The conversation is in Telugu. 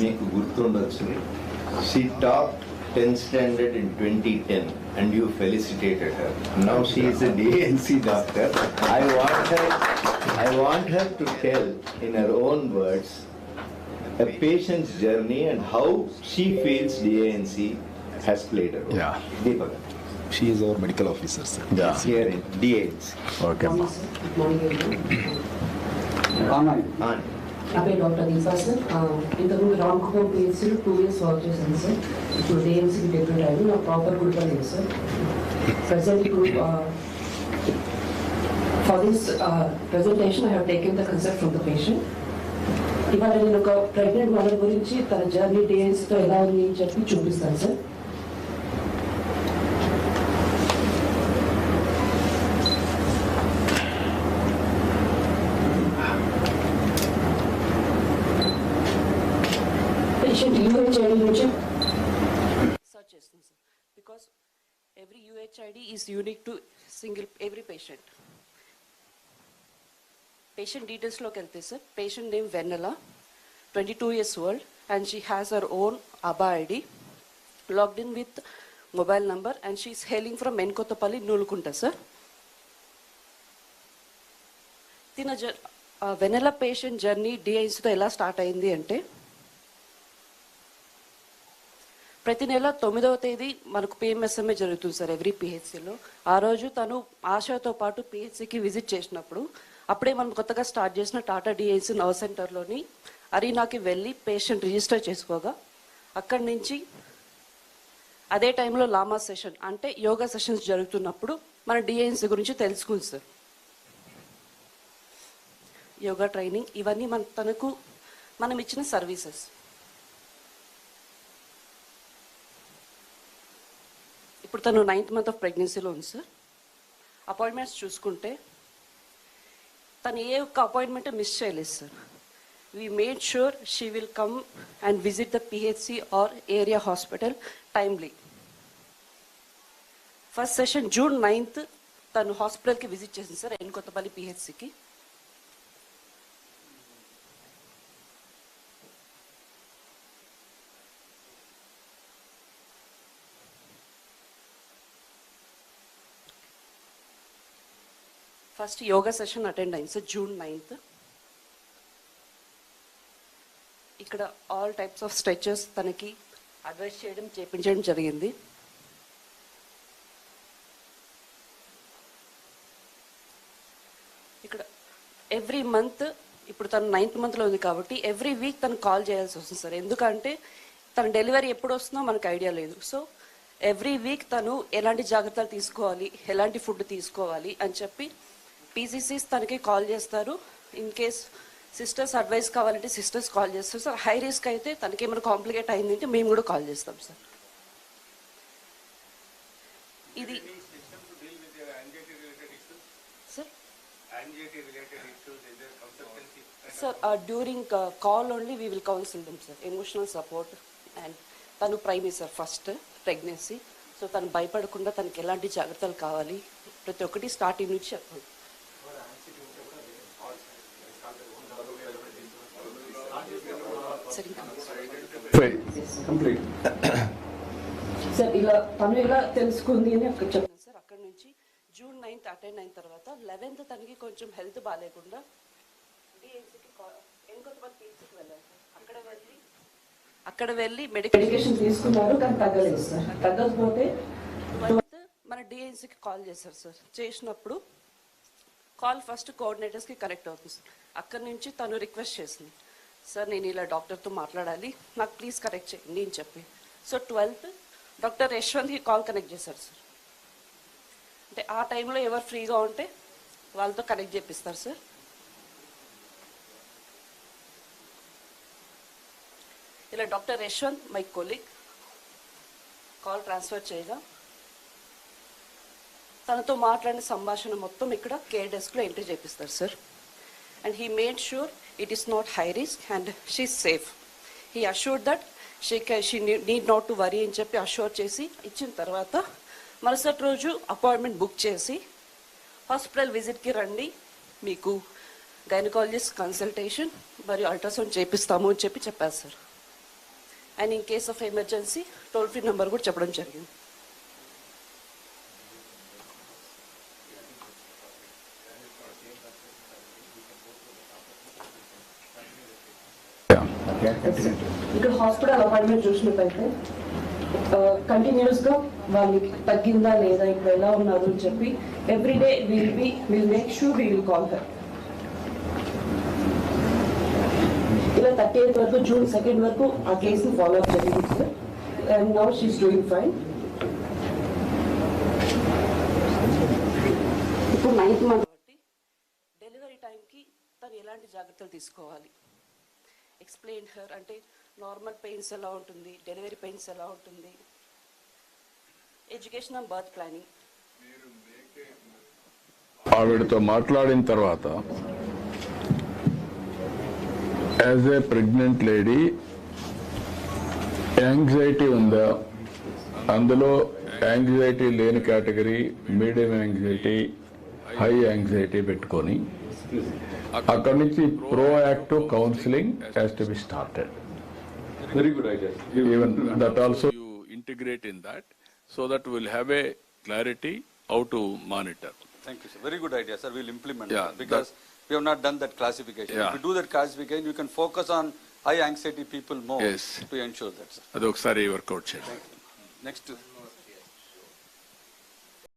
మీకు గుర్తుండొచ్చు she top tenth standard in twenty ten and you felicitated her now she is a D N C doctor I want her I want her to tell in her own words a patient's journey and how she feels DANC has played a role. Yeah. Deepak, she is our medical officer sir here in DANC. Okay అమ్మా గుడ్ మార్నింగ్ And నా పేరు డాక్టర్ దీపా సార్ ఇంతకుముందు ఇంతకుముందు రామకుపం పిహెచ్సీలో టూ ఇయర్స్ వర్క్ చేశాను సార్. ఇప్పుడు డిఎంసీకి డెప్యూట్ అయ్యాను నా ప్రాపర్ గుడ్ లేదు సార్. ప్రజెంట్ ఇప్పుడు for this presentation I have taken the concept from the patient ఇవాళ నేను ఒక ప్రెగ్నెంట్ మదర్ గురించి తన జర్నీ డిఎన్సీతో ఎలా ఉంది అని చెప్పి చూపిస్తాను సార్ పేషెంట్ యూహెచ్ఐడి నుంచి search చేస్తుంది sir because every UHID is unique to single every patient patient డీటెయిల్స్లోకి వెళ్తే sir patient name Vennela twenty two years old and she has our own ABHA ID logged in with mobile number and she's hailing from Menkothapalli Nulukunta sir తిన జ వెనెల పేషెంట్ జర్నీ డిఐన్స్తో ఎలా స్టార్ట్ అయింది అంటే ప్రతి నెల తొమ్మిదవ తేదీ మనకు పిఎంఎస్ఎంఏ జరుగుతుంది సార్ ఎవ్రీ పిహెచ్సిలో ఆ రోజు తను ఆశాతో పాటు పిహెచ్సికి విజిట్ చేసినప్పుడు అప్పుడే మనం కొత్తగా స్టార్ట్ చేసిన టాటా డిఐసి నవ్ సెంటర్లోని అరీనాకి వెళ్ళి పేషెంట్ రిజిస్టర్ చేసుకోగా అక్కడి నుంచి అదే టైంలో లామా సెషన్ అంటే యోగా సెషన్స్ జరుగుతున్నప్పుడు మన డిఎన్సి గురించి తెలుసుకుంది సార్. యోగా ట్రైనింగ్ ఇవన్నీ మన తనకు మనం ఇచ్చిన సర్వీసెస్ ఇప్పుడు తను నైన్త్ మంత్ ఆఫ్ ప్రెగ్నెన్సీలో ఉంది సార్ అపాయింట్మెంట్స్ చూసుకుంటే తను ఏ ఒక్క అపాయింట్మెంట్ మిస్ చేయలేదు sir we made sure she will come and visit the PHC or area hospital timely first session June ninth తను హాస్పిటల్కి విజిట్ చేసింది సార్ ఎన్ కొత్తపల్లి పిహెచ్సికి ఫస్ట్ యోగా సెషన్ అటెండ్ అయింది. Sir June ninth. ఇక్కడ ఆల్ టైప్స్ ఆఫ్ స్ట్రెచెస్ తనకి అడ్వైస్ చేయడం చేపించడం జరిగింది. ఇక్కడ ఎవ్రీ మంత్ ఇప్పుడు తను నైన్త్ మంత్లో ఉంది కాబట్టి ఎవ్రీ వీక్ తను కాల్ చేయాల్సి వస్తుంది సార్. ఎందుకంటే తన డెలివరీ ఎప్పుడు వస్తుందో మనకు ఐడియా లేదు. సో ఎవ్రీ వీక్ తను ఎలాంటి జాగ్రత్తలు తీసుకోవాలి ఎలాంటి ఫుడ్ తీసుకోవాలి అని చెప్పి పీసీసీస్ తనకి కాల్ చేస్తారు. ఇన్ కేస్ సిస్టర్స్ అడ్వైస్ కావాలంటే సిస్టర్స్ కాల్ చేస్తారు. సార్ హై రిస్క్ అయితే తనకి ఏమైనా కాంప్లికేట్ అయిందంటే మేము కూడా కాల్ చేస్తాం సార్. ఇది sir? Sir during call only we will counsel them sir. Emotional support and తను primary sir first pregnancy so తను భయపడకుండా తనకి ఎలాంటి జాగ్రత్తలు కావాలి? ప్రతి ఒక్కటి స్టార్టింగ్ నుంచి చెప్పండి. సరే ఇలా తను తెలుసుకుంది అని అక్కడ చెప్పాను సార్ అక్కడ నుంచి జూన్ నైన్త్ అటెండ్ అయిన తర్వాత లెవెన్త్ తనకి కొంచెం హెల్త్ బాగాలేకుండా డిఎన్సీకి సార్ అక్కడ వెళ్ళి అక్కడ వెళ్ళి మెడికల్ మెడికేషన్ తీసుకున్నారు కానీ తగ్గలేదు సార్ తగ్గకపోతే మన డిఎన్సీకి కాల్ చేశారు సార్ చేసినప్పుడు కాల్ ఫస్ట్ కోఆర్డినేటర్స్కి కనెక్ట్ అవుతుంది సార్ అక్కడి నుంచి తను రిక్వెస్ట్ చేసింది. సార్ నేను ఇలా డాక్టర్తో మాట్లాడాలి. నాకు ప్లీజ్ కనెక్ట్ చేయండి అని చెప్పి. సో ట్వెల్త్ డాక్టర్ యశ్వంత్కి కాల్ కనెక్ట్ చేశారు సార్. అంటే ఆ టైంలో ఎవరు ఫ్రీగా ఉంటే వాళ్ళతో కనెక్ట్ చేపిస్తారు సార్. ఇలా doctor Yashwant my colleague call transfer చేయగా తనతో మాట్లాడిన సంభాషణ మొత్తం ఇక్కడ కేర్ డెస్క్లో ఎంట్రీ చేపిస్తారు sir. And he made sure it is not high risk and she safe He assured that she she need not to worry అని చెప్పి అష్యూర్ చేసి ఇచ్చిన తర్వాత మరుసటి రోజు అపాయింట్మెంట్ బుక్ చేసి హాస్పిటల్ విజిట్కి రండి. మీకు గైనకాలజిస్ట్ కన్సల్టేషన్ మరియు అల్ట్రాసౌండ్ చేపిస్తాము అని చెప్పి చెప్పారు sir and in case of emergency toll free number కూడా చెప్పడం జరిగింది. ఇక్కడ హాస్పిటల్ అపాయింట్మెంట్ చూసినట్టయితే కంటిన్యూస్గా వాళ్ళకి తగ్గిందా లేదా ఇప్పుడు ఎలా ఉన్నారు అని చెప్పి every day will be will make sure we will call her ఇలా థర్టీ ఎయిత్ వరకు జూన్ సెకండ్ వరకు ఆ కేసుని ఫాలో అప్ జరిగింది sir. And now she's doing fine ఇప్పుడు నైన్త్ మంత్ కాబట్టి డెలివరీ టైంకి తను ఎలాంటి జాగ్రత్తలు తీసుకోవాలి? ఎక్స్ప్లెయిన్ హర్ అంటే నార్మల్ పెయిన్స్ ఎలా ఉంటుంది డెలివరీ పెయిన్స్ ఎలా ఉంటుంది. ఎడ్యుకేషన్ అండ్ బర్త్ ప్లానింగ్ ఆవిడతో మాట్లాడిన తర్వాత as a pregnant lady anxiety ఉందా? అందులో యాంగ్జైటీ లేని category medium anxiety high anxiety పెట్టుకొని a committee proactive counseling has to be started. Very good idea. Even that also you integrate in that so that we'll have a clarity how to monitor. Thank you, sir. Very good idea, sir. We'll implement yeah, that because that, we have not done that classification. Yeah. If you do that classification, you can focus on high anxiety people more yes. to ensure that, sir. Adokari workout. Next.